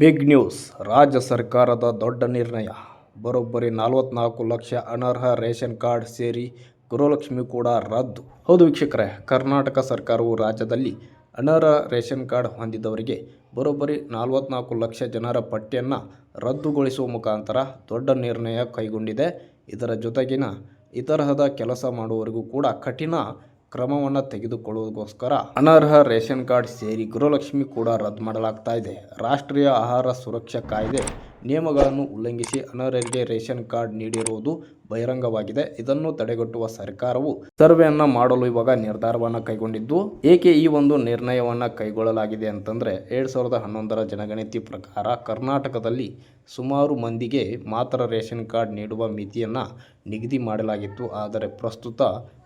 Big news, ರಾಜ್ಯ ಸರ್ಕಾರದ ದೊಡ್ಡ ನಿರ್ಣಯ. ಬರೋಬ್ಬರಿ ನಲವತ್ನಾಲ್ಕು ಲಕ್ಷ ಅನರ್ಹ ರೇಷನ್ ಕಾರ್ಡ್ ಸೇರಿ ಗೃಹಲಕ್ಷ್ಮಿ ಕೂಡ ರದ್ದು. ಹೌದು ವೀಕ್ಷಕರೇ, ಕರ್ನಾಟಕ ಸರ್ಕಾರವು ರಾಜ್ಯದಲ್ಲಿ ಅನರ್ಹ ರೇಷನ್ ಕಾರ್ಡ್ ಹೊಂದಿದವರಿಗೆ ಬರೋಬ್ಬರಿ ನಲವತ್ನಾಲ್ಕು ಲಕ್ಷ ಜನರ ಪಟ್ಟಿಯನ್ನು ರದ್ದುಗೊಳಿಸುವ ಮುಖಾಂತರ ದೊಡ್ಡ ನಿರ್ಣಯ ಕೈಗೊಂಡಿದೆ. ಇದರ ಜೊತೆಗಿನ ಇತರಹದ ಕೆಲಸ ಮಾಡುವವರಿಗೂ ಕೂಡ ಕಠಿಣ ಕ್ರಮವನ್ನು ತೆಗೆದುಕೊಳ್ಳುವುದಕ್ಕೋಸ್ಕರ ಅನರ್ಹ ರೇಷನ್ ಕಾರ್ಡ್ ಸೇರಿ ಗೃಹಲಕ್ಷ್ಮಿ ಕೂಡ ರದ್ದು ಮಾಡಲಾಗ್ತಾ ಇದೆ. ರಾಷ್ಟ್ರೀಯ ಆಹಾರ ಸುರಕ್ಷಾ ಕಾಯ್ದೆ ನಿಯಮಗಳನ್ನು ಉಲ್ಲಂಘಿಸಿ ಅನರ್ಹರಿಗೆ ರೇಷನ್ ಕಾರ್ಡ್ ನೀಡಿರುವುದು ಬಹಿರಂಗವಾಗಿದೆ. ಇದನ್ನು ತಡೆಗಟ್ಟುವ ಸರ್ಕಾರವು ಸರ್ವೆಯನ್ನು ಮಾಡಲು ಇವಾಗ ನಿರ್ಧಾರವನ್ನು ಕೈಗೊಂಡಿದ್ದು, ಏಕೆ ಈ ಒಂದು ನಿರ್ಣಯವನ್ನು ಕೈಗೊಳ್ಳಲಾಗಿದೆ ಅಂತಂದ್ರೆ ಎರಡ್ ಸಾವಿರದ ಹನ್ನೊಂದರ ಜನಗಣತಿ ಪ್ರಕಾರ ಕರ್ನಾಟಕದಲ್ಲಿ ಸುಮಾರು ಮಂದಿಗೆ ಮಾತ್ರ ರೇಷನ್ ಕಾರ್ಡ್ ನೀಡುವ ಮಿತಿಯನ್ನ ನಿಗದಿ ಮಾಡಲಾಗಿತ್ತು. ಆದರೆ ಪ್ರಸ್ತುತ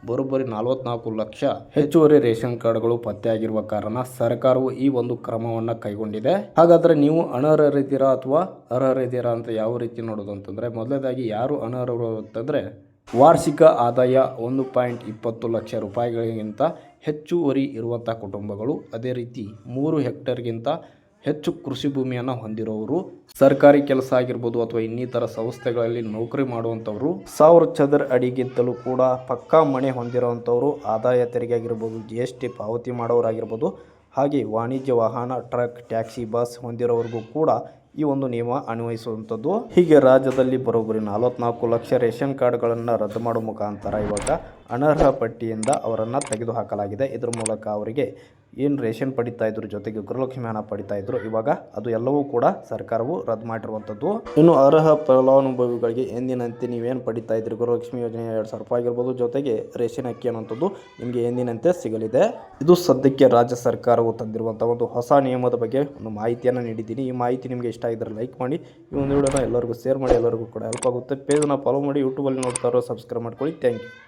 ಬರೋಬ್ಬರಿ ನಲವತ್ನಾಲ್ಕು ಲಕ್ಷ ಹೆಚ್ಚುವರಿ ರೇಷನ್ ಕಾರ್ಡ್ಗಳು ಪತ್ತೆಯಾಗಿರುವ ಕಾರಣ ಸರ್ಕಾರವು ಈ ಒಂದು ಕ್ರಮವನ್ನು ಕೈಗೊಂಡಿದೆ. ಹಾಗಾದರೆ ನೀವು ಅನರ್ಹರಿದ್ದೀರಾ ಅಥವಾ ಅರ್ಹರಿದ್ದೀರಾ ಅಂತ ಯಾವ ರೀತಿ ನೋಡೋದು ಅಂತಂದರೆ, ಮೊದಲನೇದಾಗಿ ಯಾರು ಅನರ್ಹರು ಅಂತಂದರೆ, ವಾರ್ಷಿಕ ಆದಾಯ ಒಂದು ಪಾಯಿಂಟ್ ಇಪ್ಪತ್ತು ಲಕ್ಷ ರೂಪಾಯಿಗಳಿಗಿಂತ ಹೆಚ್ಚುವರಿ ಇರುವಂಥ ಕುಟುಂಬಗಳು. ಅದೇ ರೀತಿ ಮೂರು ಹೆಕ್ಟರ್ಗಿಂತ ಹೆಚ್ಚು ಕೃಷಿ ಭೂಮಿಯನ್ನು ಹೊಂದಿರೋರು, ಸರ್ಕಾರಿ ಕೆಲಸ ಆಗಿರ್ಬೋದು ಅಥವಾ ಇನ್ನಿತರ ಸಂಸ್ಥೆಗಳಲ್ಲಿ ನೌಕರಿ ಮಾಡುವಂಥವ್ರು ಸಾವಿರ ಚದರ ಅಡಿಗಿಂತಲೂ ಕೂಡ ಪಕ್ಕಾ ಮನೆ ಹೊಂದಿರುವಂಥವ್ರು ಆದಾಯ ತೆರಿಗೆ ಆಗಿರ್ಬೋದು ಜಿ ಎಸ್ ಟಿ ಪಾವತಿ ಮಾಡೋರಾಗಿರ್ಬೋದು, ಹಾಗೆ ವಾಣಿಜ್ಯ ವಾಹನ, ಟ್ರಕ್, ಟ್ಯಾಕ್ಸಿ, ಬಸ್ ಹೊಂದಿರೋರಿಗೂ ಕೂಡ ಈ ಒಂದು ನಿಯಮ ಅನ್ವಯಿಸುವಂಥದ್ದು. ಹೀಗೆ ರಾಜ್ಯದಲ್ಲಿ ಬರೋಬ್ಬರಿ ನಲವತ್ನಾಲ್ಕು ಲಕ್ಷ ರೇಷನ್ ಕಾರ್ಡ್ಗಳನ್ನು ರದ್ದು ಮಾಡೋ ಮುಖಾಂತರ ಇವಾಗ ಅನರ್ಹ ಪಟ್ಟಿಯಿಂದ ಅವರನ್ನು ತೆಗೆದುಹಾಕಲಾಗಿದೆ. ಇದರ ಮೂಲಕ ಅವರಿಗೆ ಏನು ರೇಷನ್ ಪಡಿತಾ ಇದ್ರು, ಜೊತೆಗೆ ಗೃಹಲಕ್ಷ್ಮಿ ಹಣ ಪಡಿತಾ ಇದ್ರು, ಇವಾಗ ಅದು ಎಲ್ಲವೂ ಕೂಡ ಸರ್ಕಾರವು ರದ್ದು ಮಾಡಿರುವಂಥದ್ದು. ಇನ್ನು ಅರ್ಹ ಫಲಾನುಭವಿಗಳಿಗೆ ಎಂದಿನಂತೆ ನೀವೇನು ಪಡಿತಾ ಇದ್ರಿ? ಗೃಹಲಕ್ಷ್ಮಿ ಯೋಜನೆ ಎರಡು ಸಾವಿರ ರೂಪಾಯಿ ಆಗಿರ್ಬೋದು, ಜೊತೆಗೆ ರೇಷನ್ ಅಕ್ಕಿ ಅನ್ನುವಂಥದ್ದು ನಿಮಗೆ ಎಂದಿನಂತೆ ಸಿಗಲಿದೆ. ಇದು ಸದ್ಯಕ್ಕೆ ರಾಜ್ಯ ಸರ್ಕಾರವು ತಂದಿರುವಂಥ ಒಂದು ಹೊಸ ನಿಯಮದ ಬಗ್ಗೆ ಒಂದು ಮಾಹಿತಿಯನ್ನು ನೀಡಿದ್ದೀನಿ. ಈ ಮಾಹಿತಿ ನಿಮಗೆ ಇಷ್ಟ ಆಗಿದ್ರೆ ಲೈಕ್ ಮಾಡಿ, ಈ ಒಂದು ವಿಡಿಯೋನ ಎಲ್ಲರಿಗೂ ಶೇರ್ ಮಾಡಿ, ಎಲ್ಲರಿಗೂ ಕೂಡ ಹೆಲ್ಪ್ ಆಗುತ್ತೆ. ಪೇಜನ್ನು ಫಾಲೋ ಮಾಡಿ ಯೂಟ್ಯೂಬಲ್ಲಿ ನೋಡ್ತಾರೋ ಸಬ್ಸ್ಕ್ರೈಬ್ ಮಾಡ್ಕೊಳ್ಳಿ. Thank you